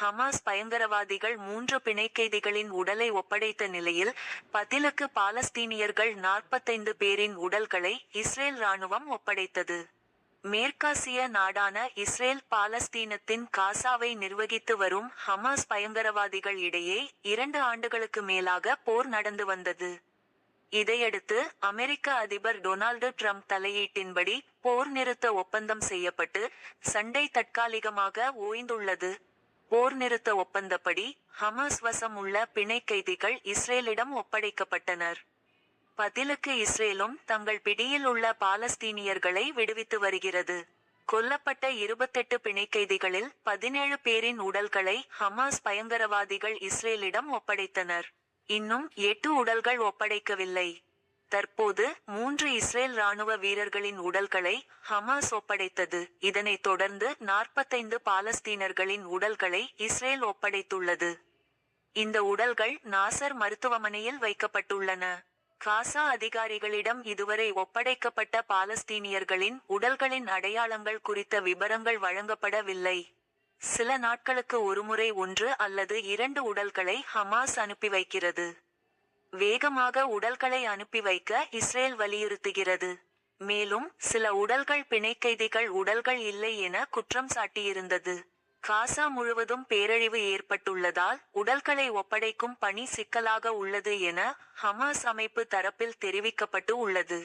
Hamas பயங்கரவாதிகள் மூன்று பிணைக்கைதிகளின் உடலை ஒப்படைத்த நிலையில் பதிலுக்கு பாலஸ்தீனியர்கள் நாற்பத்தைந்து பேரின் உடல்களை இஸ்ரேல் ராணுவம் ஒப்படைத்தது. மேற்காசிய நாடான இஸ்ரேல் பாலஸ்தீனத்தின் காசாவை நிர்வகித்து வரும் ஹமாஸ் பயங்கரவாதிகள் இடையே இரண்டு ஆண்டுகளுக்கு மேலாக போர் நடந்து வந்தது. இதையடுத்து அமெரிக்க அதிபர் டொனால்டு ட்ரம்ப் தலையீட்டின்படி போர் நிறுத்த ஒப்பந்தம் செய்யப்பட்டு சண்டை தற்காலிகமாக ஓய்ந்துள்ளது. போர் நிறுத்த ஒப்பந்தப்படி ஹமாஸ் வசம் உள்ள பிணை கைதிகள் இஸ்ரேலிடம் ஒப்படைக்கப்பட்டனர். பதிலுக்கு இஸ்ரேலும் தங்கள் பிடியில் உள்ள பாலஸ்தீனியர்களை விடுவித்து வருகிறது. கொல்லப்பட்ட இருபத்தெட்டு பிணை கைதிகளில் பதினேழு பேரின் உடல்களை ஹமாஸ் பயங்கரவாதிகள் இஸ்ரேலிடம் ஒப்படைத்தனர். இன்னும் எட்டு உடல்கள் ஒப்படைக்கவில்லை. தற்போது மூன்று இஸ்ரேல் ராணுவ வீரர்களின் உடல்களை ஹமாஸ் ஒப்படைத்தது. இதனைத் தொடர்ந்து நாற்பத்தைந்து பாலஸ்தீனர்களின் உடல்களை இஸ்ரேல் ஒப்படைத்துள்ளது. இந்த உடல்கள் நாசர் மருத்துவமனையில் வைக்கப்பட்டுள்ளன. காசா அதிகாரிகளிடம் இதுவரை ஒப்படைக்கப்பட்ட பாலஸ்தீனியர்களின் உடல்களின் அடையாளங்கள் குறித்த விபரங்கள் வழங்கப்படவில்லை. சில நாட்களுக்கு ஒருமுறை ஒன்று அல்லது இரண்டு உடல்களை ஹமாஸ் அனுப்பி வைக்கிறது. வேகமாக உடல்களை அனுப்பி வைக்க இஸ்ரேல் வலியுறுத்துகிறது. மேலும் சில உடல்கள் பிணைக்கைதிகள் உடல்கள் இல்லை என குற்றம் சாட்டியிருந்தது. காசா முழுவதும் பேரழிவு ஏற்பட்டுள்ளதால் உடல்களை ஒப்படைக்கும் பணி சிக்கலாக உள்ளது என ஹமாஸ் அமைப்பு தரப்பில் தெரிவிக்கப்பட்டு உள்ளது.